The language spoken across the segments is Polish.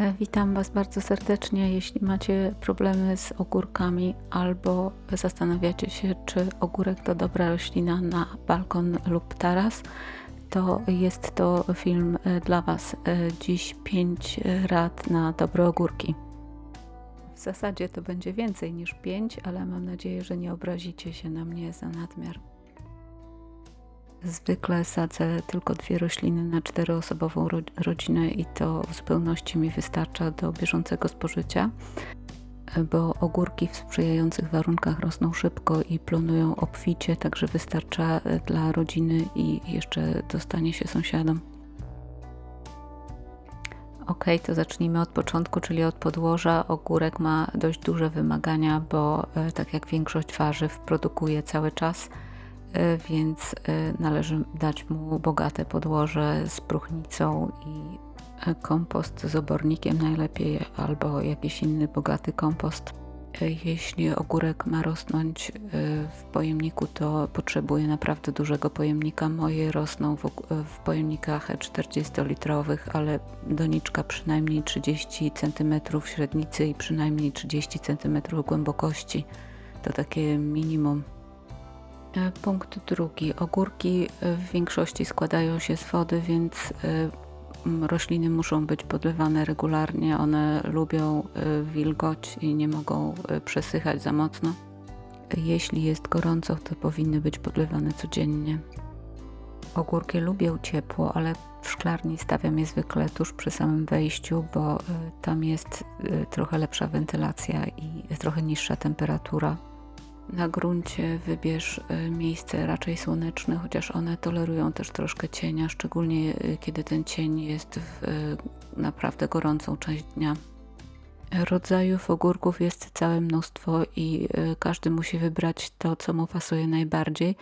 E, Witam Was bardzo serdecznie. Jeśli macie problemy z ogórkami albo zastanawiacie się, czy ogórek to dobra roślina na balkon lub taras, to jest to film e, dla Was. E, Dziś 5 rad na dobre ogórki. W zasadzie to będzie więcej niż 5, ale mam nadzieję, że nie obrazicie się na mnie za nadmiar. Zwykle sadzę tylko dwie rośliny na czteroosobową ro- rodzinę i to w zupełności mi wystarcza do bieżącego spożycia, bo ogórki w sprzyjających warunkach rosną szybko i plonują obficie, także wystarcza dla rodziny i jeszcze dostanie się sąsiadom. Ok, to zacznijmy od początku, czyli od podłoża. Ogórek ma dość duże wymagania, bo e, tak jak większość warzyw produkuje cały czas, e, więc e, należy dać mu bogate podłoże z próchnicą i e, kompost z obornikiem najlepiej, albo jakiś inny bogaty kompost. E, Jeśli ogórek ma rosnąć e, w pojemniku, to potrzebuje naprawdę dużego pojemnika. Moje rosną w, w pojemnikach 40-litrowych, ale doniczka przynajmniej 30 cm średnicy i przynajmniej 30 cm głębokości. To takie minimum. E, Punkt drugi. Ogórki e, w większości składają się z wody, więc e, rośliny muszą być podlewane regularnie. One lubią wilgoć i nie mogą przesychać za mocno. Jeśli jest gorąco, to powinny być podlewane codziennie. Ogórki lubią ciepło, ale w szklarni stawiam je zwykle tuż przy samym wejściu, bo tam jest trochę lepsza wentylacja i trochę niższa temperatura. Na gruncie wybierz e, miejsce raczej słoneczne, chociaż one tolerują też troszkę cienia, szczególnie e, kiedy ten cień jest w e, naprawdę gorącą część dnia. Rodzajów ogórków jest całe mnóstwo i każdy musi wybrać to, co mu pasuje najbardziej.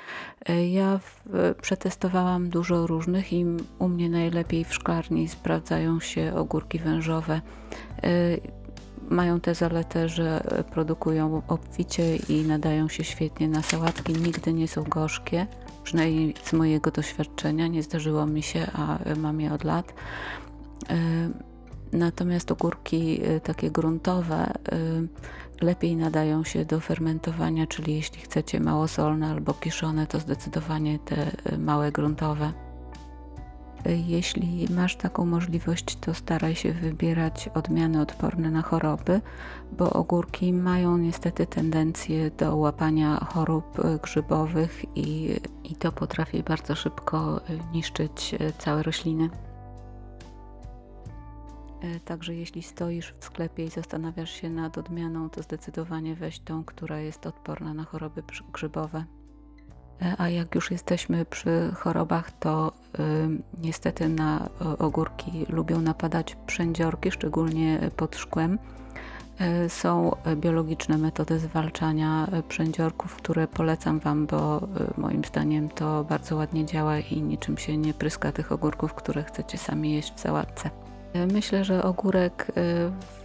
Ja w, przetestowałam dużo różnych i u mnie najlepiej w szklarni sprawdzają się ogórki wężowe. Mają tę zaletę, że e, produkują obficie i nadają się świetnie na sałatki. Nigdy nie są gorzkie, przynajmniej z mojego doświadczenia. Nie zdarzyło mi się, a e, mam je od lat. E, Natomiast ogórki takie gruntowe lepiej nadają się do fermentowania, czyli jeśli chcecie małosolne albo kiszone, to zdecydowanie te małe gruntowe. Jeśli masz taką możliwość, to staraj się wybierać odmiany odporne na choroby, bo ogórki mają niestety tendencję do łapania chorób e, grzybowych i, i to potrafi bardzo szybko e, niszczyć e, całe rośliny. Także jeśli stoisz w sklepie i zastanawiasz się nad odmianą, to zdecydowanie weź tą, która jest odporna na choroby grzybowe. E, A jak już jesteśmy przy chorobach, to ym, niestety na ogórki lubią napadać przędziorki, szczególnie pod szkłem. E, Są biologiczne metody zwalczania e, przędziorków, które polecam Wam, bo moim zdaniem to bardzo ładnie działa i niczym się nie pryska tych ogórków, które chcecie sami jeść w sałatce. Myślę, że ogórek e,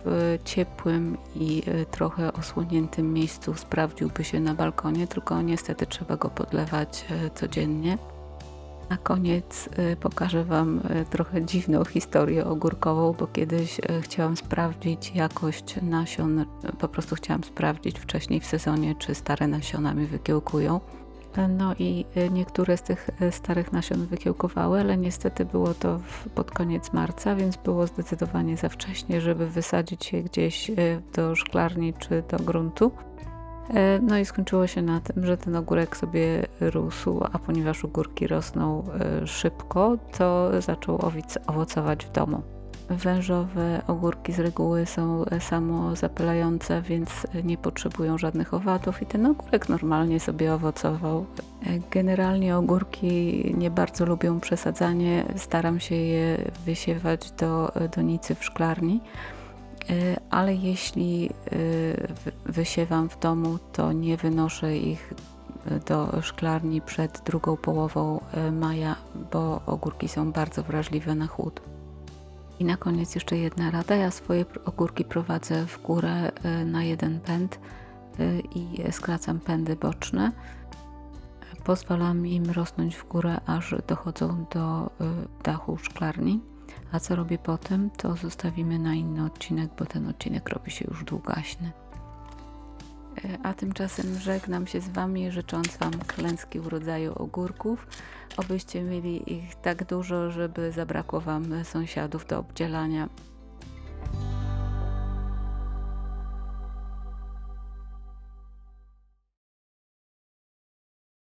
w ciepłym i e, trochę osłoniętym miejscu sprawdziłby się na balkonie, tylko niestety trzeba go podlewać e, codziennie. Na koniec pokażę Wam trochę dziwną historię ogórkową, bo kiedyś chciałam sprawdzić jakość nasion, po prostu chciałam sprawdzić wcześniej w sezonie, czy stare nasiona mi wykiełkują. No i e, niektóre z tych e, starych nasion wykiełkowały, ale niestety było to pod koniec marca, więc było zdecydowanie za wcześnie, żeby wysadzić je gdzieś e, do szklarni czy do gruntu. No i skończyło się na tym, że ten ogórek sobie rósł, a ponieważ ogórki rosną szybko, to zaczął owocować w domu. Wężowe ogórki z reguły są e, samozapylające, więc nie potrzebują żadnych owadów i ten ogórek normalnie sobie owocował. E, Generalnie ogórki nie bardzo lubią przesadzanie. Staram się je wysiewać do e, donicy w szklarni. Ale jeśli wy- wysiewam w domu, to nie wynoszę ich do szklarni przed drugą połową maja, bo ogórki są bardzo wrażliwe na chłód. I na koniec jeszcze jedna rada. Ja swoje ogórki prowadzę w górę e, na jeden pęd e, i skracam pędy boczne. Pozwalam im rosnąć w górę, aż dochodzą do y, dachu szklarni. A co robię potem, to zostawimy na inny odcinek, bo ten odcinek robi się już długaśny. E, A tymczasem żegnam się z Wami, życząc Wam klęski w rodzaju ogórków. Obyście mieli ich tak dużo, żeby zabrakło Wam sąsiadów do obdzielania